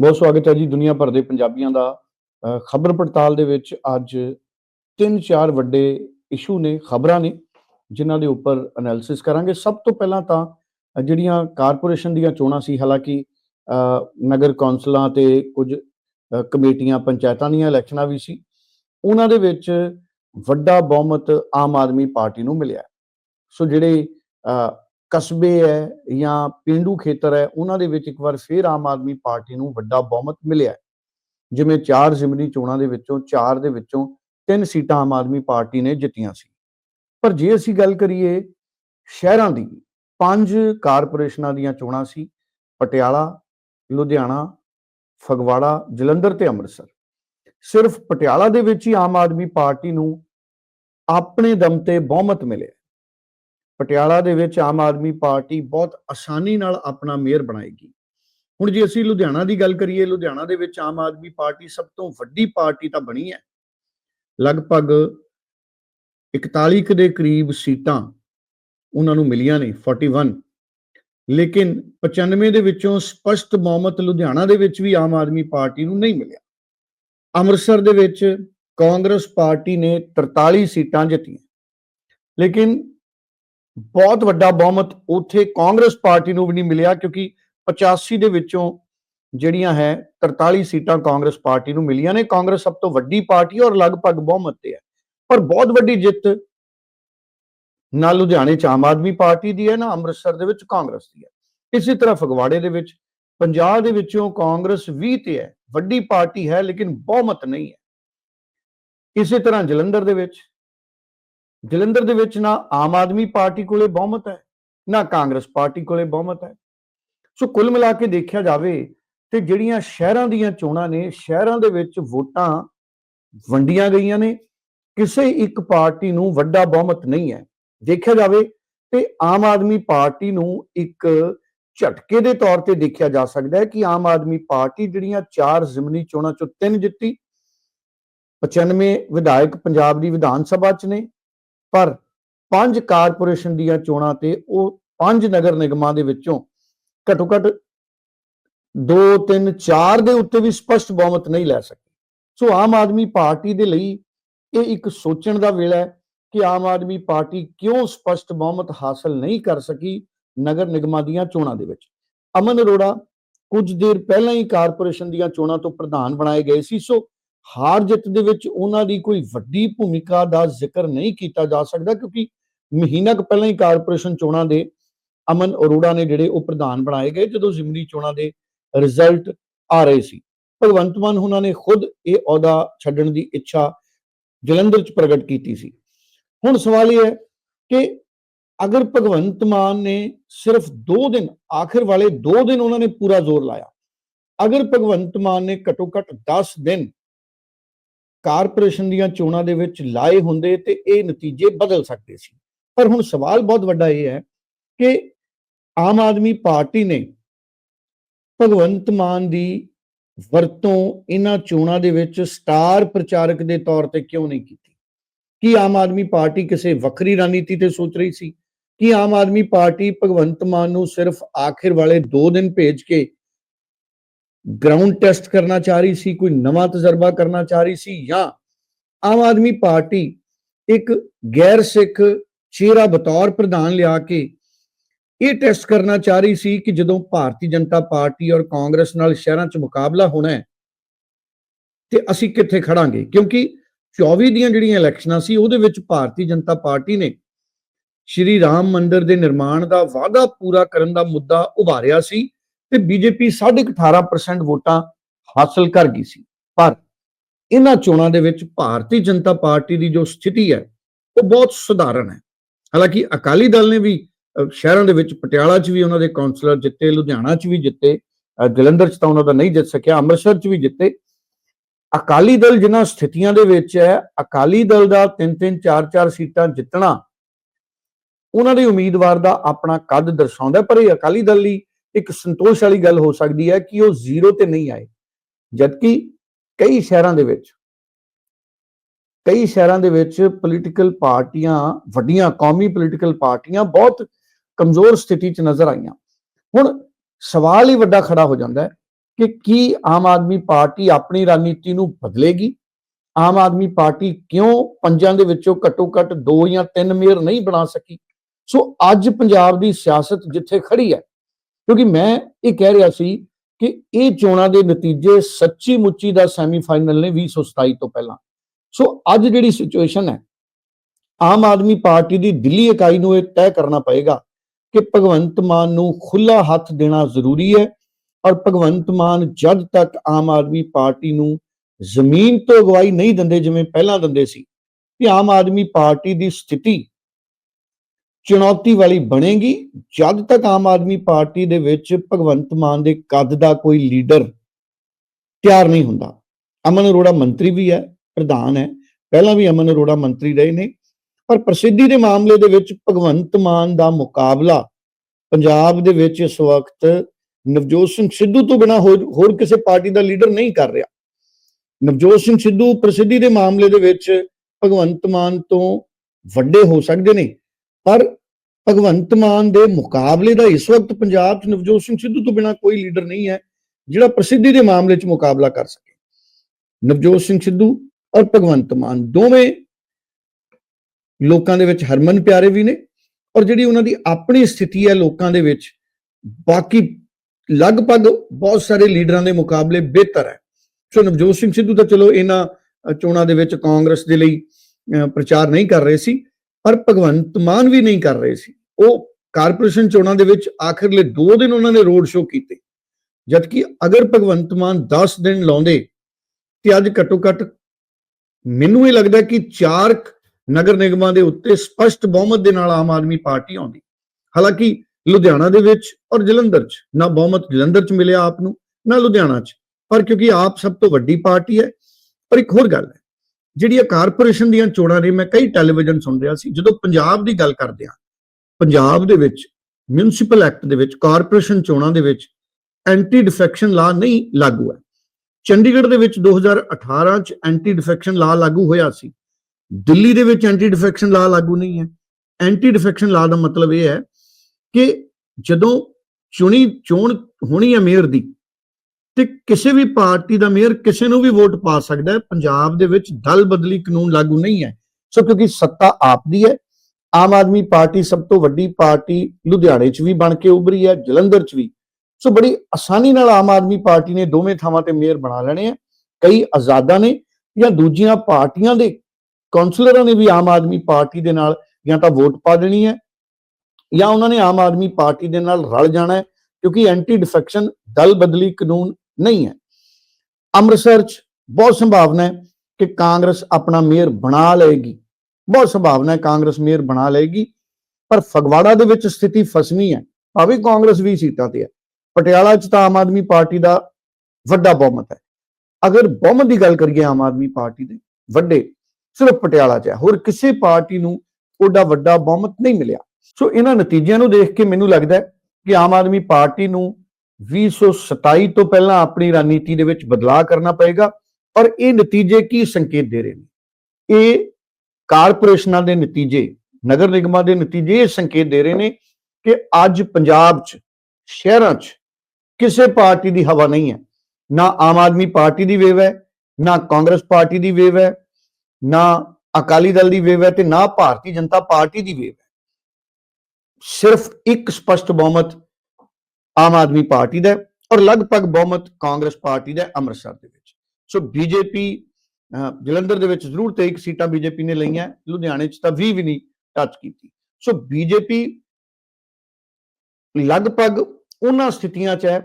ਬਹੁਤ ਸਵਾਗਤ ਹੈ ਜੀ ਦੁਨੀਆ ਭਰ ਦੇ ਪੰਜਾਬੀਆਂ ਦਾ। ਖਬਰ ਪੜਤਾਲ ਦੇ ਵਿੱਚ ਅੱਜ ਤਿੰਨ ਚਾਰ ਵੱਡੇ ਇਸ਼ੂ ਨੇ, ਖਬਰਾਂ ਨੇ, ਜਿਨ੍ਹਾਂ ਦੇ ਉੱਪਰ ਐਨਾਲਿਸਿਸ ਕਰਾਂਗੇ। ਸਭ ਤੋਂ ਪਹਿਲਾਂ ਤਾਂ ਜਿਹੜੀਆਂ ਕਾਰਪੋਰੇਸ਼ਨ ਦੀਆਂ ਚੋਣਾਂ ਸੀ, ਹਾਲਾਂਕਿ ਨਗਰ ਕੌਂਸਲਾਂ ਤੇ ਕੁਝ ਕਮੇਟੀਆਂ, ਪੰਚਾਇਤਾਂ ਦੀਆਂ ਇਲੈਕਸ਼ਨਾਂ ਵੀ ਸੀ। ਉਹਨਾਂ ਦੇ ਵਿੱਚ ਵੱਡਾ ਬਹੁਮਤ ਆਮ ਆਦਮੀ ਪਾਰਟੀ ਨੂੰ ਮਿਲਿਆ। ਸੋ ਜਿਹੜੇ ਕਸਬੇ ਹੈ ਜਾਂ ਪਿੰਡੂ ਖੇਤਰ ਹੈ, ਉਹਨਾਂ ਦੇ ਵਿੱਚ ਇੱਕ ਵਾਰ ਫੇਰ ਆਮ ਆਦਮੀ ਪਾਰਟੀ ਨੂੰ ਵੱਡਾ ਬਹੁਮਤ ਮਿਲਿਆ ਜਿਵੇਂ ਚਾਰ ਜ਼ਿਮਨੀ ਚੋਣਾਂ ਦੇ ਵਿੱਚੋਂ ਚਾਰ ਦੇ ਵਿੱਚੋਂ ਤਿੰਨ ਸੀਟਾਂ ਆਮ ਆਦਮੀ ਪਾਰਟੀ ਨੇ ਜਿੱਤੀਆਂ ਸੀ। ਪਰ ਜੇ ਅਸੀਂ ਗੱਲ ਕਰੀਏ, ਸ਼ਹਿਰਾਂ ਦੀ ਪੰਜ ਕਾਰਪੋਰੇਸ਼ਨਾਂ ਦੀਆਂ ਚੋਣਾਂ ਸੀ, ਪਟਿਆਲਾ, ਲੁਧਿਆਣਾ, ਫਗਵਾੜਾ, ਜਲੰਧਰ ਤੇ ਅੰਮ੍ਰਿਤਸਰ। ਸਿਰਫ ਪਟਿਆਲਾ ਦੇ ਵਿੱਚ ਹੀ ਆਮ ਆਦਮੀ ਪਾਰਟੀ ਨੂੰ ਆਪਣੇ ਦਮ ਤੇ ਬਹੁਮਤ ਮਿਲਿਆ ਪਟਿਆਲਾ ਦੇ ਵਿੱਚ ਆਮ ਆਦਮੀ ਪਾਰਟੀ ਬਹੁਤ ਆਸਾਨੀ ਨਾਲ ਆਪਣਾ ਮੇਅਰ ਬਣਾਏਗੀ। ਹੁਣ ਜੇ ਅਸੀਂ ਲੁਧਿਆਣਾ ਦੀ ਗੱਲ ਕਰੀਏ, ਲੁਧਿਆਣਾ ਦੇ ਵਿੱਚ ਆਮ ਆਦਮੀ ਪਾਰਟੀ ਸਭ ਤੋਂ ਵੱਡੀ ਪਾਰਟੀ ਤਾਂ ਬਣੀ ਹੈ। ਲਗਭਗ 41 ਕੁ ਦੇ ਕਰੀਬ ਸੀਟਾਂ ਉਹਨਾਂ ਨੂੰ ਮਿਲੀਆਂ ਨੇ 41 ਲੇਕਿਨ 95 ਦੇ ਵਿੱਚੋਂ ਸਪਸ਼ਟ ਬਹੁਮਤ ਲੁਧਿਆਣਾ ਦੇ ਵਿੱਚ ਵੀ ਆਮ ਆਦਮੀ ਪਾਰਟੀ ਨੂੰ ਨਹੀਂ ਮਿਲਿਆ। ਅੰਮ੍ਰਿਤਸਰ ਦੇ ਵਿੱਚ ਕਾਂਗਰਸ ਪਾਰਟੀ ਨੇ 43 ਸੀਟਾਂ ਜਿੱਤੀਆਂ। ਲੇਕਿਨ ਬਹੁਤ ਵੱਡਾ ਬਹੁਮਤ ਉੱਥੇ ਕਾਂਗਰਸ ਪਾਰਟੀ ਨੂੰ ਵੀ ਨਹੀਂ ਮਿਲਿਆ ਕਿਉਂਕਿ 85 ਦੇ ਵਿੱਚੋਂ ਜਿਹੜੀਆਂ ਹੈ 43 ਸੀਟਾਂ ਕਾਂਗਰਸ ਪਾਰਟੀ ਨੂੰ ਮਿਲੀਆਂ ਨੇ। ਕਾਂਗਰਸ ਸਭ ਤੋਂ ਵੱਡੀ ਪਾਰਟੀ ਔਰ ਲਗਭਗ ਬਹੁਮਤ ਤੇ ਹੈ। ਪਰ ਬਹੁਤ ਵੱਡੀ ਜਿੱਤ ਨਾ ਲੁਧਿਆਣੇ ਚ ਆਮ ਆਦਮੀ ਪਾਰਟੀ ਦੀ ਹੈ ਨਾ, ਅੰਮ੍ਰਿਤਸਰ ਦੇ ਵਿੱਚ ਕਾਂਗਰਸ ਦੀ ਹੈ। ਇਸੇ ਤਰ੍ਹਾਂ ਫਗਵਾੜੇ ਦੇ ਵਿੱਚ, ਪੰਜਾਬ ਦੇ ਵਿੱਚੋਂ ਕਾਂਗਰਸ 20 ਤੇ ਹੈ। ਵੱਡੀ ਪਾਰਟੀ ਹੈ ਲੇਕਿਨ ਬਹੁਮਤ ਨਹੀਂ ਹੈ। ਇਸੇ ਤਰ੍ਹਾਂ ਜਲੰਧਰ ਦੇ ਵਿੱਚ ਜਲੰਧਰ ਦੇ ਵਿੱਚ ਨਾ ਆਮ ਆਦਮੀ ਪਾਰਟੀ ਕੋਲੇ ਬਹੁਮਤ ਹੈ, ਨਾ ਕਾਂਗਰਸ ਪਾਰਟੀ ਕੋਲੇ ਬਹੁਮਤ ਹੈ। ਸੋ ਕੁੱਲ ਮਿਲਾ ਕੇ ਦੇਖਿਆ ਜਾਵੇ ਤੇ ਜਿਹੜੀਆਂ ਸ਼ਹਿਰਾਂ ਦੀਆਂ ਚੋਣਾਂ ਨੇ, ਸ਼ਹਿਰਾਂ ਦੇ ਵਿੱਚ ਵੋਟਾਂ ਵੰਡੀਆਂ ਗਈਆਂ ਨੇ, ਕਿਸੇ ਇੱਕ ਪਾਰਟੀ ਨੂੰ ਵੱਡਾ ਬਹੁਮਤ ਨਹੀਂ ਹੈ। ਦੇਖਿਆ ਜਾਵੇ ਤੇ ਆਮ ਆਦਮੀ ਪਾਰਟੀ ਨੂੰ ਇੱਕ ਝਟਕੇ ਦੇ ਤੌਰ ਤੇ ਦੇਖਿਆ ਜਾ ਸਕਦਾ ਹੈ ਕਿ ਆਮ ਆਦਮੀ ਪਾਰਟੀ ਜਿਹੜੀਆਂ ਚਾਰ ਜ਼ਿਮਨੀ ਚੋਣਾਂ ਚੋਂ ਤਿੰਨ ਜਿੱਤੀ 95 ਵਿਧਾਇਕ ਪੰਜਾਬ ਦੀ ਵਿਧਾਨ ਸਭਾ ਚ ਨੇ ਪਰ ਪੰਜ ਕਾਰਪੋਰੇਸ਼ਨ ਦੀਆਂ ਚੋਣਾਂ ਤੇ ਉਹ ਪੰਜ ਨਗਰ ਨਿਗਮਾਂ ਦੇ ਵਿੱਚੋਂ ਘੱਟੋ ਘੱਟ 2 3 4 ਦੇ ਉੱਤੇ ਵੀ ਸਪਸ਼ਟ ਬਹੁਮਤ ਨਹੀਂ ਲੈ ਸਕੀ। ਸੋ ਆਮ ਆਦਮੀ ਪਾਰਟੀ ਦੇ ਲਈ ਇਹ ਇੱਕ ਸੋਚਣ ਦਾ ਵੇਲਾ ਹੈ ਕਿ ਆਮ ਆਦਮੀ ਪਾਰਟੀ ਕਿਉਂ ਸਪਸ਼ਟ ਬਹੁਮਤ ਹਾਸਲ ਨਹੀਂ ਕਰ ਸਕੀ ਨਗਰ ਨਿਗਮਾਂ ਦੀਆਂ ਚੋਣਾਂ ਦੇ ਵਿੱਚ। ਅਮਨ ਅਰੋੜਾ ਕੁਝ ਦੇਰ ਪਹਿਲਾਂ ਹੀ ਕਾਰਪੋਰੇਸ਼ਨ ਦੀਆਂ ਚੋਣਾਂ ਤੋਂ ਪ੍ਰਧਾਨ ਬਣਾਏ ਗਏ ਸੀ, ਸੋ ਹਾਰ ਜਿੱਤ ਦੇ ਵਿੱਚ ਉਹਨਾਂ ਦੀ ਕੋਈ ਵੱਡੀ ਭੂਮਿਕਾ ਦਾ ਜ਼ਿਕਰ ਨਹੀਂ ਕੀਤਾ ਜਾ ਸਕਦਾ ਕਿਉਂਕਿ ਮਹੀਨਾ ਕੁ ਪਹਿਲਾਂ ਹੀ ਕਾਰਪੋਰੇਸ਼ਨ ਚੋਣਾਂ ਦੇ ਅਮਨ ਅਰੋੜਾ ਨੇ ਜਿਹੜੇ ਉਹ ਪ੍ਰਧਾਨ ਬਣਾਏ ਗਏ, ਜਦੋਂ ਜ਼ਿਮਨੀ ਚੋਣਾਂ ਦੇ ਰਿਜ਼ਲਟ ਆ ਰਹੇ ਸੀ। ਭਗਵੰਤ ਮਾਨ ਉਹਨਾਂ ਨੇ ਖੁਦ ਇਹ ਅਹੁਦਾ ਛੱਡਣ ਦੀ ਇੱਛਾ ਜਲੰਧਰ 'ਚ ਪ੍ਰਗਟ ਕੀਤੀ ਸੀ। ਹੁਣ ਸਵਾਲ ਇਹ ਹੈ ਕਿ ਅਗਰ ਭਗਵੰਤ ਮਾਨ ਨੇ ਸਿਰਫ 2 ਦਿਨ, ਆਖਿਰ ਵਾਲੇ 2 ਦਿਨ ਉਹਨਾਂ ਨੇ ਪੂਰਾ ਜ਼ੋਰ ਲਾਇਆ, ਅਗਰ ਭਗਵੰਤ ਮਾਨ ਨੇ ਘੱਟੋ ਘੱਟ 10 ਦਿਨ ਕਾਰਪੋਰੇਸ਼ਨ ਦੀਆਂ ਚੋਣਾਂ ਦੇ ਵਿੱਚ ਲਾਏ ਹੁੰਦੇ ਤੇ ਇਹ ਨਤੀਜੇ ਬਦਲ ਸਕਦੇ ਸੀ। ਪਰ ਹੁਣ ਸਵਾਲ ਬਹੁਤ ਵੱਡਾ ਇਹ ਹੈ ਕਿ ਆਮ ਆਦਮੀ ਪਾਰਟੀ ਨੇ ਭਗਵੰਤ ਮਾਨ ਦੀ ਵਰਤੋਂ ਇਹਨਾਂ ਚੋਣਾਂ ਦੇ ਵਿੱਚ ਸਟਾਰ ਪ੍ਰਚਾਰਕ ਦੇ ਤੌਰ ਤੇ ਕਿਉਂ ਨਹੀਂ ਕੀਤੀ? ਕੀ ਆਮ ਆਦਮੀ ਪਾਰਟੀ ਕਿਸੇ ਵੱਖਰੀ ਰਣਨੀਤੀ ਤੇ ਸੋਚ ਰਹੀ ਸੀ? ਕਿ ਆਮ ਆਦਮੀ ਪਾਰਟੀ ਭਗਵੰਤ ਮਾਨ ਨੂੰ ਸਿਰਫ ਆਖਿਰ ਵਾਲੇ 2 ਦਿਨ ਭੇਜ ਕੇ ਗਰਾਊਂਡ ਟੈਸਟ ਕਰਨਾ ਚਾਹ ਰਹੀ ਸੀ, ਕੋਈ ਨਵਾਂ ਤਜਰਬਾ ਕਰਨਾ ਚਾਹ ਰਹੀ ਸੀ ਜਾਂ ਆਮ ਆਦਮੀ ਪਾਰਟੀ ਇੱਕ ਗੈਰ ਸਿੱਖ ਚਿਹਰਾ ਬਤੌਰ ਪ੍ਰਧਾਨ ਲਿਆ ਕੇ ਇਹ ਟੈਸਟ ਕਰਨਾ ਚਾਹ ਰਹੀ ਸੀ ਕਿ ਜਦੋਂ ਭਾਰਤੀ ਜਨਤਾ ਪਾਰਟੀ ਔਰ ਕਾਂਗਰਸ ਨਾਲ ਸ਼ਹਿਰਾਂ 'ਚ ਮੁਕਾਬਲਾ ਹੋਣਾ ਹੈ, ਤੇ ਅਸੀਂ ਕਿੱਥੇ ਖੜਾਂਗੇ? ਕਿਉਂਕਿ 24 ਦੀਆਂ ਜਿਹੜੀਆਂ ਇਲੈਕਸ਼ਨਾਂ ਸੀ, ਉਹਦੇ ਵਿੱਚ ਭਾਰਤੀ ਜਨਤਾ ਪਾਰਟੀ ਨੇ ਸ਼੍ਰੀ ਰਾਮ ਮੰਦਿਰ ਦੇ ਨਿਰਮਾਣ ਦਾ ਵਾਅਦਾ ਪੂਰਾ ਕਰਨ ਦਾ ਮੁੱਦਾ ਉਭਾਰਿਆ ਸੀ। ਤੇ ਬੀਜੇਪੀ 18.5% ਵੋਟਾਂ ਹਾਸਲ ਕਰ ਗਈ ਸੀ। ਪਰ ਇਹਨਾਂ ਚੋਣਾਂ ਦੇ ਵਿੱਚ ਭਾਰਤੀ ਜਨਤਾ ਪਾਰਟੀ ਦੀ ਜੋ ਸਥਿਤੀ ਹੈ, ਉਹ ਬਹੁਤ ਸੁਧਾਰਨ ਹੈ। ਹਾਲਾਂਕਿ ਅਕਾਲੀ ਦਲ ਨੇ ਵੀ ਸ਼ਹਿਰਾਂ ਦੇ ਵਿੱਚ, ਪਟਿਆਲਾ 'ਚ ਵੀ ਉਹਨਾਂ ਦੇ ਕਾਉਂਸਲਰ ਜਿੱਤੇ, ਲੁਧਿਆਣਾ 'ਚ ਵੀ ਜਿੱਤੇ ਜਲੰਧਰ 'ਚ ਤਾਂ ਉਹਨਾਂ ਦਾ ਨਹੀਂ ਜਿੱਤ ਸਕਿਆ, ਅੰਮ੍ਰਿਤਸਰ 'ਚ ਵੀ ਜਿੱਤੇ। ਅਕਾਲੀ ਦਲ ਜਿਨ੍ਹਾਂ ਸਥਿਤੀਆਂ ਦੇ ਵਿੱਚ ਹੈ, ਅਕਾਲੀ ਦਲ ਦਾ 3-3 4-4 ਸੀਟਾਂ ਜਿੱਤਣਾ, ਉਹਨਾਂ ਦੇ ਉਮੀਦਵਾਰ ਦਾ ਆਪਣਾ ਕੱਦ ਦਰਸਾਉਂਦਾ ਪਰ ਇਹ ਅਕਾਲੀ ਦਲ ਲਈ ਇੱਕ ਸੰਤੋਸ਼ ਵਾਲੀ ਗੱਲ ਹੋ ਸਕਦੀ ਹੈ ਕਿ ਉਹ ਜ਼ੀਰੋ ਤੇ ਨਹੀਂ ਆਏ। ਜਦਕਿ ਕਈ ਸ਼ਹਿਰਾਂ ਦੇ ਵਿੱਚ, ਕਈ ਸ਼ਹਿਰਾਂ ਦੇ ਵਿੱਚ ਪੋਲੀਟੀਕਲ ਪਾਰਟੀਆਂ, ਵੱਡੀਆਂ ਕੌਮੀ ਪੋਲੀਟੀਕਲ ਪਾਰਟੀਆਂ ਬਹੁਤ ਕਮਜ਼ੋਰ ਸਥਿਤੀ 'ਚ ਨਜ਼ਰ ਆਈਆਂ। ਹੁਣ ਸਵਾਲ ਹੀ ਵੱਡਾ ਖੜਾ ਹੋ ਜਾਂਦਾ ਹੈ ਕਿ ਕੀ ਆਮ ਆਦਮੀ ਪਾਰਟੀ ਆਪਣੀ ਰਣਨੀਤੀ ਨੂੰ ਬਦਲੇਗੀ? ਆਮ ਆਦਮੀ ਪਾਰਟੀ ਕਿਉਂ ਪੰਜਾਂ ਦੇ ਵਿੱਚੋਂ ਘੱਟੋ ਘੱਟ ਦੋ ਜਾਂ ਤਿੰਨ ਮੇਅਰ ਨਹੀਂ ਬਣਾ ਸਕੀ? ਸੋ ਅੱਜ ਪੰਜਾਬ ਦੀ ਸਿਆਸਤ ਜਿੱਥੇ ਖੜੀ ਹੈ ਕਿਉਂਕਿ ਮੈਂ ਇਹ ਕਹਿ ਰਿਹਾ ਸੀ ਕਿ ਇਹ ਚੋਣਾਂ ਦੇ ਨਤੀਜੇ ਸੱਚੀ ਮੁੱਚੀ ਦਾ ਸੈਮੀਫਾਈਨਲ ਨੇ 2027 ਤੋਂ ਪਹਿਲਾਂ। ਸੋ ਅੱਜ ਜਿਹੜੀ ਸਿਚੁਏਸ਼ਨ ਹੈ, ਆਮ ਆਦਮੀ ਪਾਰਟੀ ਦੀ ਦਿੱਲੀ ਇਕਾਈ ਨੂੰ ਇਹ ਤੈਅ ਕਰਨਾ ਪਏਗਾ ਕਿ ਭਗਵੰਤ ਮਾਨ ਨੂੰ ਖੁੱਲਾ ਹੱਥ ਦੇਣਾ ਜ਼ਰੂਰੀ ਹੈ ਔਰ ਭਗਵੰਤ ਮਾਨ ਜਦ ਤੱਕ ਆਮ ਆਦਮੀ ਪਾਰਟੀ ਨੂੰ ਜ਼ਮੀਨ ਤੋਂ ਅਗਵਾਈ ਨਹੀਂ ਦਿੰਦੇ ਜਿਵੇਂ ਪਹਿਲਾਂ ਦਿੰਦੇ ਸੀ ਕਿ ਆਮ ਆਦਮੀ ਪਾਰਟੀ ਦੀ ਸਥਿਤੀ ਚੁਣੌਤੀ ਵਾਲੀ ਬਣੇਗੀ। ਜਦ ਤੱਕ ਆਮ ਆਦਮੀ ਪਾਰਟੀ ਦੇ ਵਿੱਚ ਭਗਵੰਤ ਮਾਨ ਦੇ ਕੱਦ ਦਾ ਕੋਈ ਲੀਡਰ ਤਿਆਰ ਨਹੀਂ ਹੁੰਦਾ। ਅਮਨ ਅਰੋੜਾ ਮੰਤਰੀ ਵੀ ਹੈ, ਪ੍ਰਧਾਨ ਹੈ। ਪਹਿਲਾਂ ਵੀ ਅਮਨ ਅਰੋੜਾ ਮੰਤਰੀ ਰਹੇ ਨੇ। ਪਰ ਪ੍ਰਸਿੱਧੀ ਦੇ ਮਾਮਲੇ ਦੇ ਵਿੱਚ ਭਗਵੰਤ ਮਾਨ ਦਾ ਮੁਕਾਬਲਾ ਪੰਜਾਬ ਦੇ ਵਿੱਚ ਇਸ ਵਕਤ ਨਵਜੋਤ ਸਿੰਘ ਸਿੱਧੂ ਤੋਂ ਬਿਨਾ ਹੋਰ ਹੋਰ ਕਿਸੇ ਪਾਰਟੀ ਦਾ ਲੀਡਰ ਨਹੀਂ ਕਰ ਰਿਹਾ। ਨਵਜੋਤ ਸਿੰਘ ਸਿੱਧੂ ਪ੍ਰਸਿੱਧੀ ਦੇ ਮਾਮਲੇ ਦੇ ਵਿੱਚ ਭਗਵੰਤ ਮਾਨ ਤੋਂ ਵੱਡੇ ਹੋ ਸਕਦੇ ਨੇ। ਪਰ ਭਗਵੰਤ ਮਾਨ ਦੇ ਮੁਕਾਬਲੇ ਦਾ ਇਸ ਵਕਤ ਪੰਜਾਬ 'ਚ ਨਵਜੋਤ ਸਿੰਘ ਸਿੱਧੂ ਤੋਂ ਬਿਨਾ ਕੋਈ ਲੀਡਰ ਨਹੀਂ ਹੈ, ਜਿਹੜਾ ਪ੍ਰਸਿੱਧੀ ਦੇ ਮਾਮਲੇ 'ਚ ਮੁਕਾਬਲਾ ਕਰ ਸਕੇ। ਨਵਜੋਤ ਸਿੰਘ ਸਿੱਧੂ ਔਰ ਭਗਵੰਤ ਮਾਨ ਦੋਵੇਂ ਲੋਕਾਂ ਦੇ ਵਿੱਚ ਹਰਮਨ ਪਿਆਰੇ ਵੀ ਨੇ ਔਰ ਜਿਹੜੀ ਉਹਨਾਂ ਦੀ ਆਪਣੀ ਸਥਿਤੀ ਹੈ ਲੋਕਾਂ ਦੇ ਵਿੱਚ, ਬਾਕੀ ਲਗਭਗ ਬਹੁਤ ਸਾਰੇ ਲੀਡਰਾਂ ਦੇ ਮੁਕਾਬਲੇ ਬਿਹਤਰ ਹੈ। ਸੋ ਨਵਜੋਤ ਸਿੰਘ ਸਿੱਧੂ ਤਾਂ ਚਲੋ ਇਹਨਾਂ ਚੋਣਾਂ ਦੇ ਵਿੱਚ ਕਾਂਗਰਸ ਦੇ ਲਈ ਪ੍ਰਚਾਰ ਨਹੀਂ ਕਰ ਰਹੇ ਸੀ। ਪਰ ਭਗਵੰਤ ਮਾਨ ਵੀ ਨਹੀਂ ਕਰ ਰਹੇ ਸੀ। ਉਹ ਕਾਰਪੋਰੇਸ਼ਨ ਚੋਣਾਂ ਦੇ ਵਿੱਚ ਆਖਰਲੇ 2 ਦਿਨ ਉਹਨਾਂ ਨੇ ਰੋਡ ਸ਼ੋਅ ਕੀਤੇ। ਜਦਕਿ ਅਗਰ ਭਗਵੰਤ ਮਾਨ 10 ਦਿਨ ਲਾਉਂਦੇ, ਤੇ ਅੱਜ ਘੱਟੋ ਘੱਟ ਮੈਨੂੰ ਇਹ ਲੱਗਦਾ ਕਿ ਚਾਰ ਨਗਰ ਨਿਗਮਾਂ ਦੇ ਉੱਤੇ ਸਪਸ਼ਟ ਬਹੁਮਤ ਦੇ ਨਾਲ ਆਮ ਆਦਮੀ ਪਾਰਟੀ ਆਉਂਦੀ। ਹਾਲਾਂਕਿ ਲੁਧਿਆਣਾ ਦੇ ਵਿੱਚ ਔਰ ਜਲੰਧਰ 'ਚ, ਨਾ ਬਹੁਮਤ ਜਲੰਧਰ 'ਚ ਮਿਲਿਆ ਆਪ ਨੂੰ, ਨਾ ਲੁਧਿਆਣਾ 'ਚ। ਪਰ ਕਿਉਂਕਿ ਆਪ ਸਭ ਤੋਂ ਵੱਡੀ ਪਾਰਟੀ ਹੈ, ਪਰ ਇੱਕ ਹੋਰ ਗੱਲ ਹੈ ਜਿਹੜੀਆਂ ਕਾਰਪੋਰੇਸ਼ਨ ਦੀਆਂ ਚੋਣਾਂ ਨੇ, ਮੈਂ ਕਈ ਟੈਲੀਵਿਜ਼ਨ ਸੁਣ ਰਿਹਾ ਸੀ, ਜਦੋਂ ਪੰਜਾਬ ਦੀ ਗੱਲ ਕਰਦੇ ਆ ਪੰਜਾਬ ਦੇ ਵਿੱਚ ਮਿਊਨਿਸਪਲ ਐਕਟ ਦੇ ਵਿੱਚ ਕਾਰਪੋਰੇਸ਼ਨ ਚੋਣਾਂ ਦੇ ਵਿੱਚ ਐਂਟੀ ਡਿਫੈਕਸ਼ਨ ਲਾ ਨਹੀਂ ਲਾਗੂ ਹੈ। ਚੰਡੀਗੜ੍ਹ ਦੇ ਵਿੱਚ 2018 ਚ ਐਂਟੀ ਡਿਫੈਕਸ਼ਨ ਲਾ ਲਾਗੂ ਹੋਇਆ ਸੀ। ਦਿੱਲੀ ਦੇ ਵਿੱਚ ਐਂਟੀ ਡਿਫੈਕਸ਼ਨ ਲਾ ਲਾਗੂ ਨਹੀਂ ਹੈ। ਐਂਟੀ ਡਿਫੈਕਸ਼ਨ ਲਾ ਦਾ ਮਤਲਬ ਇਹ ਹੈ ਕਿ ਜਦੋਂ ਚੁਣੀ, ਚੋਣ ਹੋਣੀ ਹੈ ਮੇਅਰ ਦੀ ਤੇ ਕਿਸੇ ਵੀ ਪਾਰਟੀ ਦਾ ਮੇਅਰ ਕਿਸੇ ਨੂੰ ਵੀ ਵੋਟ ਪਾ ਸਕਦਾ ਹੈ। ਪੰਜਾਬ ਦੇ ਵਿੱਚ ਦਲ ਬਦਲੀ ਕਾਨੂੰਨ ਲਾਗੂ ਨਹੀਂ ਹੈ। ਸੋ ਕਿਉਂਕਿ ਸੱਤਾ ਆਪ ਦੀ ਹੈ। ਆਮ ਆਦਮੀ ਪਾਰਟੀ ਸਭ ਤੋਂ ਵੱਡੀ ਪਾਰਟੀ ਲੁਧਿਆਣੇ 'ਚ ਵੀ ਬਣ ਕੇ ਉਭਰੀ ਹੈ, ਜਲੰਧਰ 'ਚ ਵੀ। ਸੋ ਬੜੀ ਆਸਾਨੀ ਨਾਲ ਆਮ ਆਦਮੀ ਪਾਰਟੀ ਨੇ ਦੋਵੇਂ ਥਾਵਾਂ ਤੇ ਮੇਅਰ ਬਣਾ ਲੈਣੇ ਆ। ਕਈ ਆਜ਼ਾਦਾਂ ਨੇ ਜਾਂ ਦੂਜੀਆਂ ਪਾਰਟੀਆਂ ਦੇ ਕਾਉਂਸਲਰਾਂ ਨੇ ਵੀ ਆਮ ਆਦਮੀ ਪਾਰਟੀ ਦੇ ਨਾਲ ਜਾਂ ਤਾਂ ਵੋਟ ਪਾ ਦੇਣੀ ਹੈ ਜਾਂ ਉਹਨਾਂ ਨੇ ਆਮ ਆਦਮੀ ਪਾਰਟੀ ਦੇ ਨਾਲ ਰਲ ਜਾਣਾ ਹੈ। ਕਿਉਂਕਿ ਐਂਟੀ ਡਿਫੈਕਸ਼ਨ ਦਲ ਬਦਲੀ ਕਾਨੂੰਨ ਨਹੀਂ ਹੈ। ਅੰਮ੍ਰਿਤਸਰ 'ਚ ਬਹੁਤ ਸੰਭਾਵਨਾ ਹੈ ਕਿ ਕਾਂਗਰਸ ਆਪਣਾ ਮੇਅਰ ਬਣਾ ਲਏਗੀ। ਬਹੁਤ ਸੰਭਾਵਨਾ ਹੈ ਕਾਂਗਰਸ ਮੇਅਰ ਬਣਾ ਲਏਗੀ, ਪਰ ਫਗਵਾੜਾ ਦੇ ਵਿੱਚ ਸਥਿਤੀ ਫਸਵੀਂ ਹੈ। ਭਾਵੇਂ ਕਾਂਗਰਸ 20 ਸੀਟਾਂ ਤੇ ਹੈ, ਪਟਿਆਲਾ 'ਚ ਤਾਂ ਆਮ ਆਦਮੀ ਪਾਰਟੀ ਦਾ ਵੱਡਾ ਬਹੁਮਤ ਹੈ। ਅਗਰ ਬਹੁਮਤ ਦੀ ਗੱਲ ਕਰੀਏ ਆਮ ਆਦਮੀ ਪਾਰਟੀ ਦੇ ਵੱਡੇ, ਸਿਰਫ ਪਟਿਆਲਾ 'ਚ ਹੈ। ਹੋਰ ਕਿਸੇ ਪਾਰਟੀ ਨੂੰ ਓਡਾ ਵੱਡਾ ਬਹੁਮਤ ਨਹੀਂ ਮਿਲਿਆ। ਸੋ ਇਹਨਾਂ ਨਤੀਜਿਆਂ ਨੂੰ ਦੇਖ ਕੇ ਮੈਨੂੰ ਲੱਗਦਾ ਹੈ ਕਿ ਆਮ ਆਦਮੀ ਪਾਰਟੀ ਨੂੰ 2027 ਤੋਂ ਪਹਿਲਾਂ ਆਪਣੀ ਰਣਨੀਤੀ ਦੇ ਵਿੱਚ ਬਦਲਾਅ ਕਰਨਾ ਪਏਗਾ ਔਰ ਇਹ ਨਤੀਜੇ ਕੀ ਸੰਕੇਤ ਦੇ ਰਹੇ ਨੇ? ਇਹ ਕਾਰਪੋਰੇਸ਼ਨਾਂ ਦੇ ਨਤੀਜੇ, ਨਗਰ ਨਿਗਮਾਂ ਦੇ ਨਤੀਜੇ ਇਹ ਸੰਕੇਤ ਦੇ ਰਹੇ ਨੇ ਕਿ ਅੱਜ ਪੰਜਾਬ 'ਚ, ਸ਼ਹਿਰਾਂ 'ਚ ਕਿਸੇ ਪਾਰਟੀ ਦੀ ਹਵਾ ਨਹੀਂ ਹੈ। ਨਾ ਆਮ ਆਦਮੀ ਪਾਰਟੀ ਦੀ ਵੇਵ ਹੈ, ਨਾ ਕਾਂਗਰਸ ਪਾਰਟੀ ਦੀ ਵੇਵ ਹੈ, ਨਾ ਅਕਾਲੀ ਦਲ ਦੀ ਵੇਵ ਹੈ ਤੇ ਨਾ ਭਾਰਤੀ ਜਨਤਾ ਪਾਰਟੀ ਦੀ ਵੇਵ ਹੈ। ਸਿਰਫ ਇੱਕ ਸਪਸ਼ਟ ਬਹੁਮਤ ਆਮ ਆਦਮੀ ਪਾਰਟੀ ਦਾ ਔਰ ਲਗਭਗ ਬਹੁਮਤ ਕਾਂਗਰਸ ਪਾਰਟੀ ਦਾ ਅੰਮ੍ਰਿਤਸਰ ਦੇ ਵਿੱਚ। ਸੋ ਬੀਜੇਪੀ ਜਲੰਧਰ ਦੇ ਵਿੱਚ ਜ਼ਰੂਰ 23 ਸੀਟਾਂ ਬੀਜੇਪੀ ਨੇ ਲਈਆਂ, ਲੁਧਿਆਣੇ 'ਚ ਤਾਂ 20 ਵੀ ਨਹੀਂ ਟੱਚ ਕੀਤੀ। ਸੋ ਬੀਜੇਪੀ ਲਗਭਗ ਉਹਨਾਂ ਸਥਿਤੀਆਂ 'ਚ ਹੈ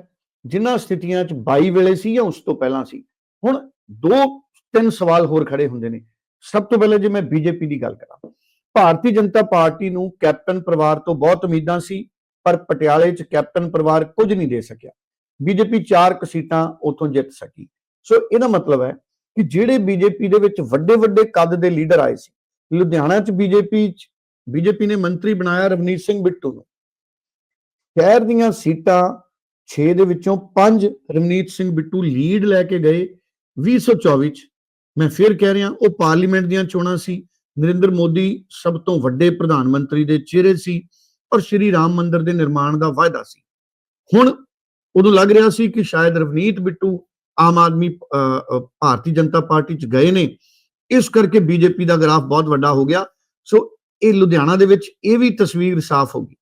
ਜਿਨ੍ਹਾਂ ਸਥਿਤੀਆਂ 'ਚ 22 ਵੇਲੇ ਸੀ ਜਾਂ ਉਸ ਤੋਂ ਪਹਿਲਾਂ ਸੀ। ਹੁਣ ਦੋ, ਤਿੰਨ ਸਵਾਲ ਹੋਰ ਖੜੇ ਹੁੰਦੇ ਨੇ। ਸਭ ਤੋਂ ਪਹਿਲਾਂ ਜੇ ਮੈਂ ਬੀਜੇਪੀ ਦੀ ਗੱਲ ਕਰਾਂ। ਭਾਰਤੀ ਜਨਤਾ ਪਾਰਟੀ ਨੂੰ ਕੈਪਟਨ ਪਰਿਵਾਰ ਤੋਂ ਬਹੁਤ ਉਮੀਦਾਂ ਸੀ। ਪਰ ਪਟਿਆਲੇ 'ਚ ਕੈਪਟਨ ਪਰਿਵਾਰ ਕੁਝ ਨਹੀਂ ਦੇ ਸਕਿਆ। ਬੀਜੇਪੀ ਚਾਰ ਸੀਟਾਂ ਉਥੋਂ ਜਿੱਤ ਸਕੀ। ਸੋ ਇਹਦਾ ਮਤਲਬ ਹੈ ਕਿ ਜਿਹੜੇ ਬੀਜੇਪੀ ਦੇ ਵਿੱਚ ਵੱਡੇ ਵੱਡੇ ਕੱਦ ਦੇ ਲੀਡਰ ਆਏ ਸੀ, ਲੁਧਿਆਣਾ 'ਚ ਬੀਜੇਪੀ 'ਚ ਬੀਜੇਪੀ ਨੇ ਮੰਤਰੀ ਬਣਾਇਆ ਰਵਨੀਤ ਸਿੰਘ ਬਿੱਟੂ ਨੂੰ। ਸ਼ਹਿਰ ਦੀਆਂ ਸੀਟਾਂ 6 ਦੇ ਵਿੱਚੋਂ 5 ਰਵਨੀਤ ਸਿੰਘ ਬਿੱਟੂ ਲੀਡ ਲੈ ਕੇ ਗਏ। 2024 ਚ ਮੈਂ ਫਿਰ ਕਹਿ ਰਿਹਾ, ਉਹ ਪਾਰਲੀਮੈਂਟ ਦੀਆਂ ਚੋਣਾਂ ਸੀ। ਨਰਿੰਦਰ ਮੋਦੀ ਸਭ ਤੋਂ ਵੱਡੇ ਪ੍ਰਧਾਨ ਮੰਤਰੀ ਦੇ ਚਿਹਰੇ ਸੀ। ਔਰ ਸ਼੍ਰੀ ਰਾਮ ਮੰਦਿਰ ਦੇ ਨਿਰਮਾਣ ਦਾ ਵਾਅਦਾ ਸੀ। ਹੁਣ ਉਦੋਂ ਲੱਗ ਰਿਹਾ ਸੀ ਕਿ ਸ਼ਾਇਦ ਰਵਨੀਤ ਬਿੱਟੂ ਆਮ ਆਦਮੀ ਭਾਰਤੀ ਜਨਤਾ ਪਾਰਟੀ ਚ ਗਏ ਨੇ। ਇਸ ਕਰਕੇ ਬੀਜੇਪੀ ਦਾ ਗ੍ਰਾਫ ਬਹੁਤ ਵੱਡਾ ਹੋ ਗਿਆ। ਸੋ ਇਹ ਲੁਧਿਆਣਾ ਦੇ ਵਿੱਚ ਇਹ ਵੀ ਤਸਵੀਰ ਸਾਫ਼ ਹੋ ਗਈ।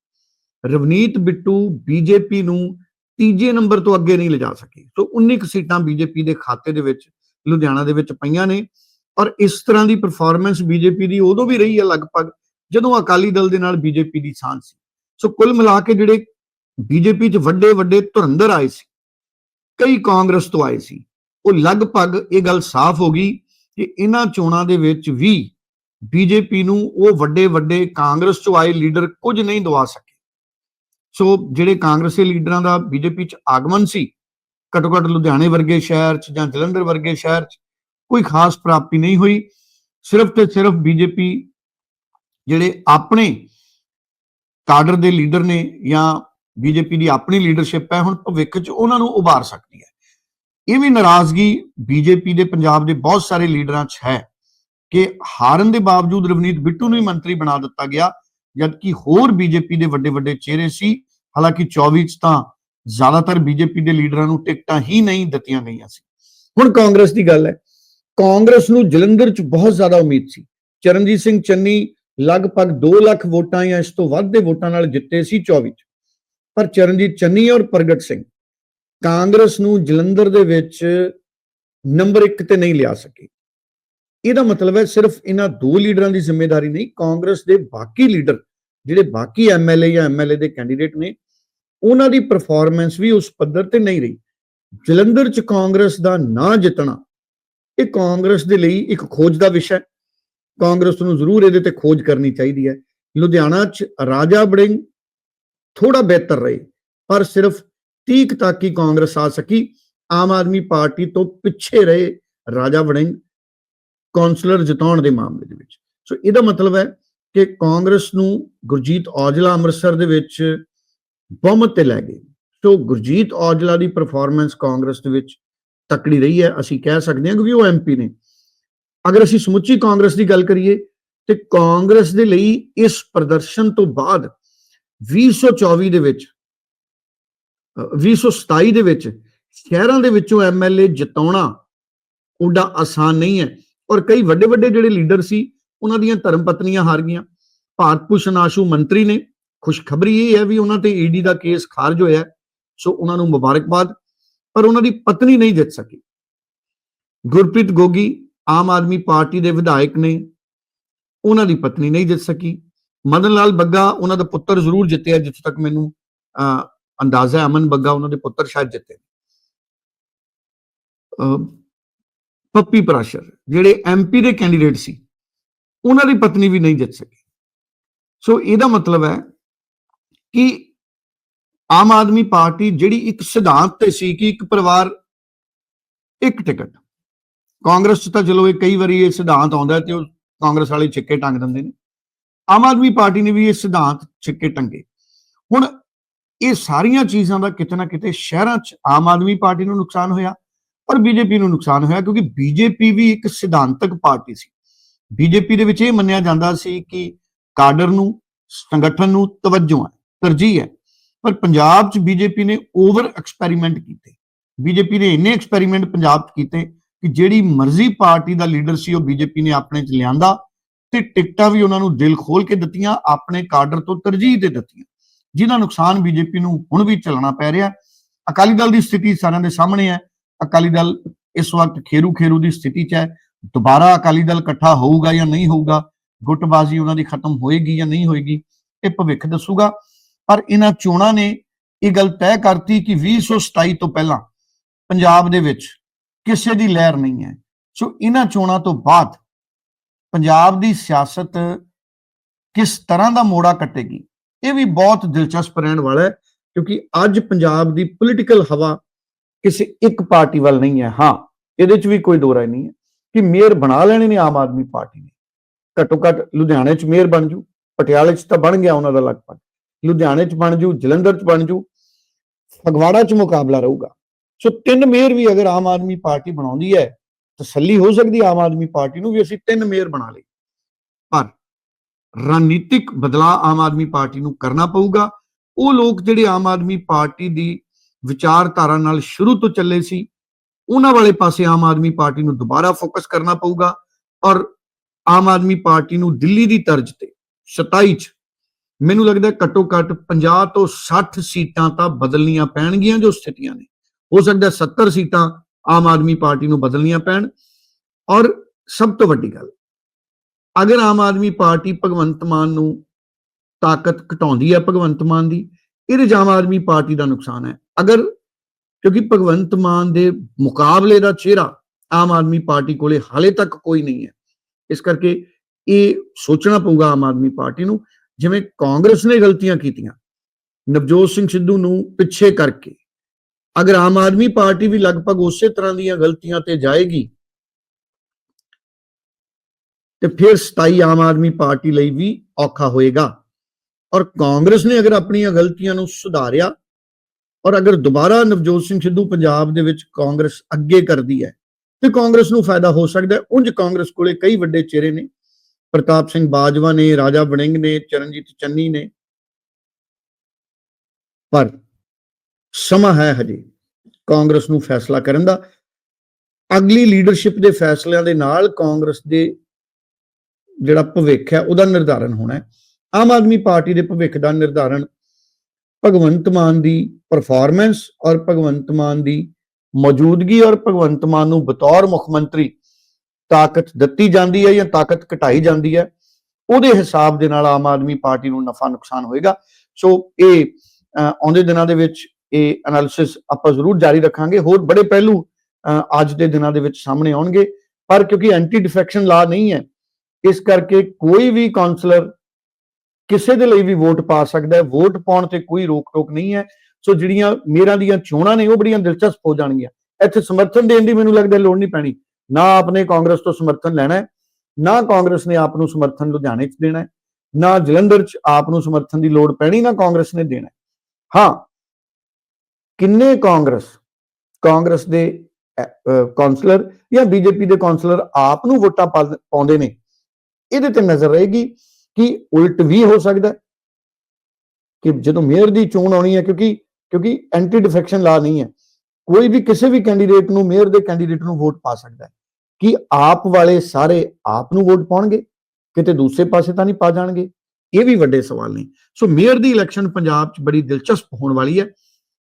ਰਵਨੀਤ ਬਿੱਟੂ ਬੀਜੇਪੀ ਨੂੰ ਤੀਜੇ ਨੰਬਰ ਤੋਂ ਅੱਗੇ ਨਹੀਂ ਲਿਜਾ ਸਕੀ। ਸੋ 19 ਕੁ ਸੀਟਾਂ ਬੀਜੇਪੀ ਦੇ ਖਾਤੇ ਦੇ ਵਿੱਚ, ਲੁਧਿਆਣਾ ਦੇ ਵਿੱਚ ਪਈਆਂ ਨੇ। ਔਰ ਇਸ ਤਰ੍ਹਾਂ ਦੀ ਪਰਫਾਰਮੈਂਸ ਬੀਜੇਪੀ ਦੀ ਉਦੋਂ ਵੀ ਰਹੀ ਹੈ ਲਗਭਗ ਜਦੋਂ ਅਕਾਲੀ ਦਲ ਦੇ ਨਾਲ ਬੀਜੇਪੀ ਦੀ ਸਾਂਝ ਸੀ। ਸੋ ਕੁੱਲ ਮਿਲਾ ਕੇ ਜਿਹੜੇ ਬੀਜੇਪੀ 'ਚ ਵੱਡੇ ਵੱਡੇ ਧੁਰੰਧਰ ਆਏ ਸੀ, ਕਈ ਕਾਂਗਰਸ ਤੋਂ ਆਏ ਸੀ, ਉਹ ਲਗਭਗ ਇਹ ਗੱਲ ਸਾਫ਼ ਹੋ ਗਈ ਕਿ ਇਹਨਾਂ ਚੋਣਾਂ ਦੇ ਵਿੱਚ ਵੀ ਬੀਜੇਪੀ ਨੂੰ ਉਹ ਵੱਡੇ ਵੱਡੇ ਕਾਂਗਰਸ ਚੋਂ ਆਏ ਲੀਡਰ ਕੁਝ ਨਹੀਂ ਦਵਾ ਸਕੇ। ਸੋ ਜਿਹੜੇ ਕਾਂਗਰਸੀ ਲੀਡਰਾਂ ਦਾ ਬੀਜੇਪੀ 'ਚ ਆਗਮਨ ਸੀ, ਘੱਟੋ ਘੱਟ ਲੁਧਿਆਣੇ ਵਰਗੇ ਸ਼ਹਿਰ 'ਚ ਜਾਂ ਜਲੰਧਰ ਵਰਗੇ ਸ਼ਹਿਰ 'ਚ ਕੋਈ ਖਾਸ ਪ੍ਰਾਪਤੀ ਨਹੀਂ ਹੋਈ, ਸਿਰਫ ਤੇ ਸਿਰਫ ਬੀਜੇਪੀ ਜਿਹੜੇ ਆਪਣੇ ਕਾਡਰ ਦੇ ਲੀਡਰ ਨੇ ਜਾਂ ਬੀਜੇਪੀ ਦੀ ਆਪਣੀ ਲੀਡਰਸ਼ਿਪ ਹੈ, ਹੁਣ ਭਵਿੱਖ 'ਚ ਉਹਨਾਂ ਨੂੰ ਉਭਾਰ ਸਕਦੀ ਹੈ। ਇਹ ਵੀ ਨਾਰਾਜ਼ਗੀ ਬੀਜੇਪੀ ਦੇ ਪੰਜਾਬ ਦੇ ਬਹੁਤ ਸਾਰੇ ਲੀਡਰਾਂ 'ਚ ਹੈ ਕਿ ਹਾਰਨ ਦੇ ਬਾਵਜੂਦ ਰਵਨੀਤ ਬਿੱਟੂ ਨੂੰ ਹੀ ਮੰਤਰੀ ਬਣਾ ਦਿੱਤਾ ਗਿਆ, ਜਦਕਿ ਹੋਰ ਬੀਜੇਪੀ ਦੇ ਵੱਡੇ ਵੱਡੇ ਚਿਹਰੇ ਸੀ। ਹਾਲਾਂਕਿ 24 ਚ ਤਾਂ ਜ਼ਿਆਦਾਤਰ ਬੀਜੇਪੀ ਦੇ ਲੀਡਰਾਂ ਨੂੰ ਟਿਕਟਾਂ ਹੀ ਨਹੀਂ ਦਿੱਤੀਆਂ ਗਈਆਂ ਸੀ। ਹੁਣ ਕਾਂਗਰਸ ਦੀ ਗੱਲ ਹੈ। ਕਾਂਗਰਸ ਨੂੰ ਜਲੰਧਰ ਚ ਬਹੁਤ ਜ਼ਿਆਦਾ ਉਮੀਦ ਸੀ। ਚਰਨਜੀਤ ਸਿੰਘ ਚੰਨੀ ਲਗਭਗ 2 ਲੱਖ ਵੋਟਾਂ ਜਾਂ ਇਸ ਤੋਂ ਵੱਧ ਦੇ ਵੋਟਾਂ ਨਾਲ ਜਿੱਤੇ ਸੀ 24 ਚ। ਪਰ ਚਰਨਜੀਤ ਚੰਨੀ ਔਰ ਪ੍ਰਗਟ ਸਿੰਘ ਕਾਂਗਰਸ ਨੂੰ ਜਲੰਧਰ ਦੇ ਵਿੱਚ ਨੰਬਰ 1 ਤੇ ਨਹੀਂ ਲਿਆ ਸਕੇ। ਇਹਦਾ ਮਤਲਬ ਹੈ ਸਿਰਫ ਇਹਨਾਂ ਦੋ ਲੀਡਰਾਂ ਦੀ ਜ਼ਿੰਮੇਵਾਰੀ ਨਹੀਂ, ਕਾਂਗਰਸ ਦੇ ਬਾਕੀ ਲੀਡਰ, ਜਿਹੜੇ ਬਾਕੀ ਐਮਐਲਏ ਜਾਂ ਐਮਐਲਏ ਦੇ ਕੈਂਡੀਡੇਟ ਨੇ, ਉਹਨਾਂ ਦੀ ਪਰਫਾਰਮੈਂਸ ਵੀ ਉਸ ਪੱਧਰ ਤੇ ਨਹੀਂ ਰਹੀ। ਜਲੰਧਰ ਚ ਕਾਂਗਰਸ ਦਾ ਨਾ ਜਿੱਤਣਾ, ਇਹ ਕਾਂਗਰਸ ਦੇ ਲਈ ਇੱਕ ਖੋਜ ਦਾ ਵਿਸ਼ਾ ਹੈ। ਕਾਂਗਰਸ ਨੂੰ ਜ਼ਰੂਰ ਇਹਦੇ ਤੇ ਖੋਜ ਕਰਨੀ ਚਾਹੀਦੀ ਹੈ। ਲੁਧਿਆਣਾ ਚ ਰਾਜਾ ਬੜਿੰਗ ਥੋੜਾ ਬਿਹਤਰ ਰਹੇ, ਪਰ ਸਿਰਫ 30 ਤੱਕ ਹੀ ਕਾਂਗਰਸ ਆ ਸਕੀ। ਆਮ ਆਦਮੀ ਪਾਰਟੀ ਤੋਂ ਪਿੱਛੇ ਰਹੇ ਰਾਜਾ ਵੜਿੰਗ ਕਾਉਂਸਲਰ ਜਿਤਾਉਣ ਦੇ ਮਾਮਲੇ ਦੇ ਵਿੱਚ। ਸੋ ਇਹਦਾ ਮਤਲਬ ਹੈ ਕਿ ਕਾਂਗਰਸ ਨੂੰ ਗੁਰਜੀਤ ਔਜਲਾ ਅੰਮ੍ਰਿਤਸਰ ਦੇ ਵਿੱਚ ਬਹੁਮਤ ਤੇ ਲੈ ਗਏ। ਸੋ ਗੁਰਜੀਤ ਔਜਲਾ ਦੀ ਪਰਫਾਰਮੈਂਸ ਕਾਂਗਰਸ ਦੇ ਵਿੱਚ ਤਕੜੀ ਰਹੀ ਹੈ, ਅਸੀਂ ਕਹਿ ਸਕਦੇ ਹਾਂ ਕਿਉਂਕਿ ਉਹ ਐਮਪੀ ਨੇ। ਅਗਰ ਅਸੀਂ ਸਮੁੱਚੀ ਕਾਂਗਰਸ ਦੀ ਗੱਲ ਕਰੀਏ ਤੇ ਕਾਂਗਰਸ ਦੇ ਲਈ ਇਸ ਪ੍ਰਦਰਸ਼ਨ ਤੋਂ ਬਾਅਦ 2024 ਦੇ ਵਿੱਚ ਅ, 2027 ਦੇ ਵਿੱਚ ਸ਼ਹਿਰਾਂ ਦੇ ਵਿੱਚੋਂ ਐਮਐਲਏ ਜਿਤਾਉਣਾ ਉਹਦਾ ਆਸਾਨ ਨਹੀਂ ਹੈ। ਔਰ ਕਈ ਵੱਡੇ ਵੱਡੇ ਜਿਹੜੇ ਲੀਡਰ ਸੀ ਉਹਨਾਂ ਦੀਆਂ ਧਰਮ ਪਤਨੀਆਂ ਹਾਰ ਗਈਆਂ। ਭਾਰਤ ਭੂਸ਼ਣ ਆਸ਼ੂ ਮੰਤਰੀ ਨੇ ਖੁਸ਼ਖਬਰੀ ਇਹ ਹੈ ਵੀ ਉਹਨਾਂ ਤੇ ਈਡੀ ਦਾ ਕੇਸ ਖਾਰਜ ਹੋਇਆ ਸੋ ਉਹਨਾਂ ਨੂੰ ਮੁਬਾਰਕਬਾਦ। ਪਰ ਉਹਨਾਂ ਦੀ ਪਤਨੀ ਨਹੀਂ ਜਿੱਤ ਸਕੀ। ਗੁਰਪ੍ਰੀਤ ਗੋਗੀ ਆਮ ਆਦਮੀ ਪਾਰਟੀ ਦੇ ਵਿਧਾਇਕ ਨੇ ਉਹਨਾਂ ਦੀ ਪਤਨੀ ਨਹੀਂ ਜਿੱਤ ਸਕੀ। ਮਦਨ ਲਾਲ ਬੱਗਾ ਉਹਨਾਂ ਦਾ ਪੁੱਤਰ ਜ਼ਰੂਰ ਜਿੱਤਿਆ ਜਿੱਥੇ ਤੱਕ ਮੈਨੂੰ ਅਹ, ਅੰਦਾਜ਼ਾ ਹੈ ਅਮਨ ਬੱਗਾ ਉਹਨਾਂ ਦੇ ਪੁੱਤਰ ਸ਼ਾਇਦ ਜਿੱਤੇ ਅਹ, ਪੱਪੀ ਪ੍ਰਾਸ਼ਰ ਜਿਹੜੇ ਐਮਪੀ ਦੇ ਕੈਂਡੀਡੇਟ ਸੀ ਉਹਨਾਂ ਦੀ ਪਤਨੀ ਵੀ ਨਹੀਂ ਜਿੱਤ ਸਕੀ। ਸੋ ਇਹਦਾ ਮਤਲਬ ਹੈ ਕਿ ਆਮ ਆਦਮੀ ਪਾਰਟੀ ਜਿਹੜੀ ਇੱਕ ਸਿਧਾਂਤ ਤੇ ਸੀ ਕਿ ਇੱਕ ਪਰਿਵਾਰ ਇੱਕ ਟਿਕਟ ਕਾਂਗਰਸ 'ਚ ਤਾਂ ਚਲੋ ਇਹ ਕਈ ਵਾਰੀ ਇਹ ਸਿਧਾਂਤ ਆਉਂਦਾ ਤੇ ਉਹ ਕਾਂਗਰਸ ਵਾਲੇ ਛਿੱਕੇ ਟੰਗ ਦਿੰਦੇ ਨੇ। ਆਮ ਆਦਮੀ ਪਾਰਟੀ ਨੇ ਵੀ ਇਹ ਸਿਧਾਂਤ ਛਿੱਕੇ ਟੰਗੇ। ਹੁਣ ਇਹ ਸਾਰੀਆਂ ਚੀਜ਼ਾਂ ਦਾ ਕਿਤੇ ਨਾ ਕਿਤੇ ਸ਼ਹਿਰਾਂ 'ਚ ਆਮ ਆਦਮੀ ਪਾਰਟੀ ਨੂੰ ਨੁਕਸਾਨ ਹੋਇਆ ਔਰ ਬੀਜੇਪੀ ਨੂੰ ਨੁਕਸਾਨ ਹੋਇਆ ਕਿਉਂਕਿ ਬੀਜੇਪੀ ਵੀ ਇੱਕ ਸਿਧਾਂਤਕ ਪਾਰਟੀ ਸੀ। ਬੀਜੇਪੀ ਦੇ ਵਿੱਚ ਇਹ ਮੰਨਿਆ ਜਾਂਦਾ ਸੀ ਕਿ ਕਾਡਰ ਨੂੰ, ਸੰਗਠਨ ਨੂੰ ਤਵੱਜੋ ਹੈ, ਤਰਜੀਹ ਹੈ। ਪਰ ਪੰਜਾਬ 'ਚ ਬੀਜੇਪੀ ਨੇ ਓਵਰ ਐਕਸਪੈਰੀਮੈਂਟ ਕੀਤੇ। ਬੀਜੇਪੀ ਨੇ ਇੰਨੇ ਐਕਸਪੈਰੀਮੈਂਟ ਪੰਜਾਬ 'ਚ ਕੀਤੇ ਕਿ ਜਿਹੜੀ ਮਰਜ਼ੀ ਪਾਰਟੀ ਦਾ ਲੀਡਰ ਸੀ ਉਹ ਬੀਜੇਪੀ ਨੇ ਆਪਣੇ 'ਚ ਲਿਆਂਦਾ ਤੇ ਟਿਕਟਾਂ ਵੀ ਉਹਨਾਂ ਨੂੰ ਦਿਲ ਖੋਲ ਕੇ ਦਿੱਤੀਆਂ, ਆਪਣੇ ਕਾਡਰ ਤੋਂ ਤਰਜੀਹ ਦੇ ਦਿੱਤੀਆਂ। ਜਿਹਦਾ ਨੁਕਸਾਨ ਬੀਜੇਪੀ ਨੂੰ ਹੁਣ ਵੀ ਚੱਲਣਾ ਪੈ ਰਿਹਾ। ਅਕਾਲੀ ਦਲ ਦੀ ਸਥਿਤੀ ਸਾਰਿਆਂ ਦੇ ਸਾਹਮਣੇ ਹੈ। ਅਕਾਲੀ ਦਲ ਇਸ ਵਕਤ ਖੇਰੂ ਖੇਰੂ ਦੀ ਸਥਿਤੀ 'ਚ ਹੈ। ਦੁਬਾਰਾ ਅਕਾਲੀ ਦਲ ਇਕੱਠਾ ਹੋਊਗਾ ਜਾਂ ਨਹੀਂ ਹੋਊਗਾ, ਗੁੱਟਬਾਜ਼ੀ ਉਹਨਾਂ ਦੀ ਖਤਮ ਹੋਏਗੀ ਜਾਂ ਨਹੀਂ ਹੋਏਗੀ, ਇਹ ਭਵਿੱਖ ਦੱਸੂਗਾ। ਪਰ ਇਹਨਾਂ ਚੋਣਾਂ ਨੇ ਇਹ ਗੱਲ ਤੈਅ ਕਰਤੀ ਕਿ 2027 ਤੋਂ ਪਹਿਲਾਂ ਪੰਜਾਬ ਦੇ ਵਿੱਚ ਕਿਸੇ ਦੀ ਲਹਿਰ ਨਹੀਂ ਹੈ। ਸੋ ਇਹਨਾਂ ਚੋਣਾਂ ਤੋਂ ਬਾਅਦ ਪੰਜਾਬ ਦੀ ਸਿਆਸਤ ਕਿਸ ਤਰ੍ਹਾਂ ਦਾ ਮੋੜਾ ਕੱਟੇਗੀ, ਇਹ ਵੀ ਬਹੁਤ ਦਿਲਚਸਪ ਰਹਿਣ ਵਾਲਾ ਹੈ, ਕਿਉਂਕਿ ਅੱਜ ਪੰਜਾਬ ਦੀ ਪੋਲੀਟੀਕਲ ਹਵਾ ਕਿਸੇ ਇੱਕ ਪਾਰਟੀ ਵੱਲ ਨਹੀਂ ਹੈ। ਹਾਂ, ਇਹਦੇ 'ਚ ਵੀ ਕੋਈ ਦੋ ਨਹੀਂ ਹੈ ਕਿ ਮੇਅਰ ਬਣਾ ਲੈਣੇ ਨੇ ਆਮ ਆਦਮੀ ਪਾਰਟੀ ਨੇ। ਘੱਟੋ ਘੱਟ ਲੁਧਿਆਣੇ 'ਚ ਮੇਅਰ ਬਣ ਜੂ, ਪਟਿਆਲੇ 'ਚ ਤਾਂ ਬਣ ਗਿਆ ਉਹਨਾਂ ਦਾ ਲਗਭਗ। ਲੁਧਿਆਣੇ 'ਚ ਬਣ ਜੂ, ਜਲੰਧਰ 'ਚ ਬਣ ਜੂ, ਫਗਵਾੜਾ 'ਚ ਮੁਕਾਬਲਾ ਰਹੂਗਾ। ਸੋ ਤਿੰਨ ਮੇਅਰ ਵੀ ਅਗਰ ਆਮ ਆਦਮੀ ਪਾਰਟੀ ਬਣਾਉਂਦੀ ਹੈ, ਤਸੱਲੀ ਹੋ ਸਕਦੀ ਆਮ ਆਦਮੀ ਪਾਰਟੀ ਨੂੰ ਵੀ ਅਸੀਂ ਤਿੰਨ ਮੇਅਰ ਬਣਾ ਲਏ। ਪਰ ਰਣਨੀਤਿਕ ਬਦਲਾਅ ਆਮ ਆਦਮੀ ਪਾਰਟੀ ਨੂੰ ਕਰਨਾ ਪਊਗਾ। ਉਹ ਲੋਕ ਜਿਹੜੇ ਆਮ ਆਦਮੀ ਪਾਰਟੀ ਦੀ ਵਿਚਾਰਧਾਰਾ ਨਾਲ ਸ਼ੁਰੂ ਤੋਂ ਚੱਲੇ ਸੀ, ਉਹਨਾਂ ਵਾਲੇ ਪਾਸੇ ਆਮ ਆਦਮੀ ਪਾਰਟੀ ਨੂੰ ਦੁਬਾਰਾ ਫੋਕਸ ਕਰਨਾ ਪਊਗਾ। ਔਰ ਆਮ ਆਦਮੀ ਪਾਰਟੀ ਨੂੰ ਦਿੱਲੀ ਦੀ ਤਰਜ਼ ਤੇ 27 ਚ ਮੈਨੂੰ ਲੱਗਦਾ ਘੱਟੋ ਘੱਟ 50 ਤੋਂ 60 ਸੀਟਾਂ ਤਾਂ ਬਦਲਣੀਆਂ ਪੈਣਗੀਆਂ ਜੋ ਸਥਿਤੀਆਂ ਨੇ। ਹੋ ਸਕਦਾ ਹੈ 70 ਸੀਟਾਂ ਆਮ ਆਦਮੀ ਪਾਰਟੀ ਨੂੰ ਬਦਲਣੀਆਂ ਪੈਣ। ਔਰ ਸਭ ਤੋਂ ਵੱਡੀ ਗੱਲ, ਅਗਰ ਆਮ ਆਦਮੀ ਪਾਰਟੀ ਭਗਵੰਤ ਮਾਨ ਨੂੰ ਤਾਕਤ ਘਟਾਉਂਦੀ ਹੈ ਭਗਵੰਤ ਮਾਨ ਦੀ, ਇਹਦੇ 'ਚ ਆਮ ਆਦਮੀ ਪਾਰਟੀ ਦਾ ਨੁਕਸਾਨ ਹੈ। ਅਗਰ ਕਿਉਂਕਿ ਭਗਵੰਤ ਮਾਨ ਦੇ ਮੁਕਾਬਲੇ ਦਾ ਚਿਹਰਾ ਆਮ ਆਦਮੀ ਪਾਰਟੀ ਕੋਲੇ ਹਾਲੇ ਤੱਕ ਕੋਈ ਨਹੀਂ ਹੈ। ਇਸ ਕਰਕੇ ਇਹ ਸੋਚਣਾ ਪਊਗਾ ਆਮ ਆਦਮੀ ਪਾਰਟੀ ਨੂੰ, ਜਿਵੇਂ ਕਾਂਗਰਸ ਨੇ ਗਲਤੀਆਂ ਕੀਤੀਆਂ, ਨਵਜੋਤ ਸਿੰਘ ਸਿੱਧੂ ਨੂੰ ਪਿੱਛੇ ਕਰਕੇ ਅਗਰ ਆਮ ਆਦਮੀ ਪਾਰਟੀ ਵੀ ਲਗਭਗ ਉਸੇ ਤਰ੍ਹਾਂ ਦੀਆਂ ਗਲਤੀਆਂ ਤੇ ਜਾਏਗੀ, ਤੇ ਫਿਰ 27 ਆਮ ਆਦਮੀ ਪਾਰਟੀ ਲਈ ਵੀ ਔਖਾ ਹੋਏਗਾ। ਔਰ ਕਾਂਗਰਸ ਨੇ ਅਗਰ ਆਪਣੀਆਂ ਗਲਤੀਆਂ ਨੂੰ ਸੁਧਾਰਿਆ, ਔਰ ਅਗਰ ਦੁਬਾਰਾ ਨਵਜੋਤ ਸਿੰਘ ਸਿੱਧੂ ਪੰਜਾਬ ਦੇ ਵਿੱਚ ਕਾਂਗਰਸ ਅੱਗੇ ਕਰਦੀ ਹੈ, ਤੇ ਕਾਂਗਰਸ ਨੂੰ ਫਾਇਦਾ ਹੋ ਸਕਦਾ ਹੈ। ਉਂਝ ਕਾਂਗਰਸ ਕੋਲੇ ਕਈ ਵੱਡੇ ਚਿਹਰੇ ਨੇ। ਪ੍ਰਤਾਪ ਸਿੰਘ ਬਾਜਵਾ ਨੇ, ਰਾਜਾ ਵੜਿੰਗ ਨੇ, ਚਰਨਜੀਤ ਚੰਨੀ ਨੇ। ਪਰ ਸਮਾਂ ਹੈ ਹਜੇ ਕਾਂਗਰਸ ਨੂੰ ਫੈਸਲਾ ਕਰਨ ਦਾ। ਅਗਲੀ ਲੀਡਰਸ਼ਿਪ ਦੇ ਫੈਸਲਿਆਂ ਦੇ ਨਾਲ ਕਾਂਗਰਸ ਦੇ ਜਿਹੜਾ ਭਵਿੱਖ ਹੈ ਉਹਦਾ ਨਿਰਧਾਰਨ ਹੋਣਾ ਹੈ। ਆਮ ਆਦਮੀ ਪਾਰਟੀ ਦੇ ਭਵਿੱਖ ਦਾ ਨਿਰਧਾਰਨ ਭਗਵੰਤ ਮਾਨ ਦੀ ਪਰਫਾਰਮੈਂਸ ਔਰ ਭਗਵੰਤ ਮਾਨ ਦੀ ਮੌਜੂਦਗੀ ਔਰ ਭਗਵੰਤ ਮਾਨ ਨੂੰ ਬਤੌਰ ਮੁੱਖ ਮੰਤਰੀ ਤਾਕਤ ਦਿੱਤੀ ਜਾਂਦੀ ਹੈ ਜਾਂ ਤਾਕਤ ਘਟਾਈ ਜਾਂਦੀ ਹੈ ਉਹਦੇ ਹਿਸਾਬ ਦੇ ਨਾਲ ਆਮ ਆਦਮੀ ਪਾਰਟੀ ਨੂੰ ਨਫਾ ਨੁਕਸਾਨ ਹੋਏਗਾ। ਸੋ ਇਹ ਅਹ, ਆਉਂਦੇ ਦਿਨਾਂ ਦੇ ਵਿੱਚ ਇਹ ਐਨਾਲਿਸਿਸ ਆਪਾਂ ਜ਼ਰੂਰ ਜਾਰੀ ਰੱਖਾਂਗੇ। ਹੋਰ ਬੜੇ ਪਹਿਲੂ ਅਹ, ਅੱਜ ਦੇ ਦਿਨਾਂ ਦੇ ਵਿੱਚ ਸਾਹਮਣੇ ਆਉਣਗੇ। ਪਰ ਕਿਉਂਕਿ ਐਂਟੀ ਡਿਫੈਕਸ਼ਨ ਲਾ ਨਹੀਂ ਹੈ ਇਸ ਕਰਕੇ ਕੋਈ ਵੀ ਕਾਉਂਸਲਰ ਕਿਸੇ ਦੇ ਲਈ ਵੀ ਵੋਟ ਪਾ ਸਕਦਾ ਹੈ। ਵੋਟ ਪਾਉਣ ਤੇ ਕੋਈ ਰੋਕ ਟੋਕ ਨਹੀਂ ਹੈ। ਸੋ ਜਿਹੜੀਆਂ ਮੇਰਾਂ ਦੀਆਂ ਚੋਣਾਂ ਨੇ ਉਹ ਬੜੀਆਂ ਦਿਲਚਸਪ ਹੋ ਜਾਣਗੀਆਂ। ਇੱਥੇ ਸਮਰਥਨ ਦੇਣ ਦੀ ਮੈਨੂੰ ਲੱਗਦਾ ਲੋੜ ਨਹੀਂ ਪੈਣੀ। ਨਾ ਆਪਨੇ ਕਾਂਗਰਸ ਤੋਂ ਸਮਰਥਨ ਲੈਣਾ ਹੈ ਨਾ ਕਾਂਗਰਸ ਨੇ ਆਪ ਨੂੰ ਸਮਰਥਨ ਲੁਧਿਆਣੇ 'ਚ ਦੇਣਾ ਹੈ ਨਾ ਜਲੰਧਰ 'ਚ ਆਪ ਨੂੰ ਸਮਰਥਨ ਦੀ ਲੋੜ ਪੈਣੀ ਨਾ ਕਾਂਗਰਸ ਨੇ ਦੇਣਾ ਹਾਂ ਕਿੰਨੇ ਕਾਂਗਰਸ? ਕਾਂਗਰਸ ਦੇ ਕਾਉਂਸਲਰ ਜਾਂ ਬੀਜੇਪੀ ਦੇ ਕਾਉਂਸਲਰ ਆਪ ਨੂੰ ਵੋਟਾਂ ਪਾਉਂਦੇ ਨੇ? ਇਹਦੇ ਤੇ ਨਜ਼ਰ ਰਹੇਗੀ ਕਿ ਉਲਟ ਵੀ ਹੋ ਸਕਦਾ ਕਿ ਜਦੋਂ ਮੇਅਰ ਦੀ ਚੋਣ ਆਉਣੀ ਹੈ, ਕਿਉਂਕਿ ਕਿਉਂਕਿ ਐਂਟੀ ਡਿਫੈਕਸ਼ਨ ਲਾ ਨਹੀਂ ਹੈ। ਕੋਈ ਵੀ ਕਿਸੇ ਵੀ ਕੈਂਡੀਡੇਟ ਨੂੰ, ਮੇਅਰ ਦੇ ਕੈਂਡੀਡੇਟ ਨੂੰ ਵੋਟ ਪਾ ਸਕਦਾ ਹੈ ਕਿ ਆਪ ਵਾਲੇ ਸਾਰੇ ਆਪ ਨੂੰ ਵੋਟ ਪਾਉਣਗੇ, ਕਿਤੇ ਦੂਸਰੇ ਪਾਸੇ ਤਾਂ ਨਹੀਂ ਪਾ ਜਾਣਗੇ? ਇਹ ਵੀ ਵੱਡੇ ਸਵਾਲ ਨੇ। ਸੋ ਮੇਅਰ ਦੀ ਇਲੈਕਸ਼ਨ ਪੰਜਾਬ 'ਚ ਬੜੀ ਦਿਲਚਸਪ ਹੋਣ ਵਾਲੀ ਹੈ।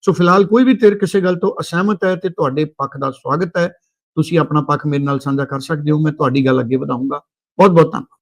ਸੋ ਫਿਲਹਾਲ ਕੋਈ ਵੀ ਧਿਰ ਕਿਸੇ ਗੱਲ ਤੋਂ ਅਸਹਿਮਤ ਹੈ ਤੇ ਤੁਹਾਡੇ ਪੱਖ ਦਾ ਸਵਾਗਤ ਹੈ। ਤੁਸੀਂ ਆਪਣਾ ਪੱਖ ਮੇਰੇ ਨਾਲ ਸਾਂਝਾ ਕਰ ਸਕਦੇ ਹੋ, ਮੈਂ ਤੁਹਾਡੀ ਗੱਲ ਅੱਗੇ ਵਧਾਉਂਗਾ। ਬਹੁਤ ਬਹੁਤ ਧੰਨਵਾਦ।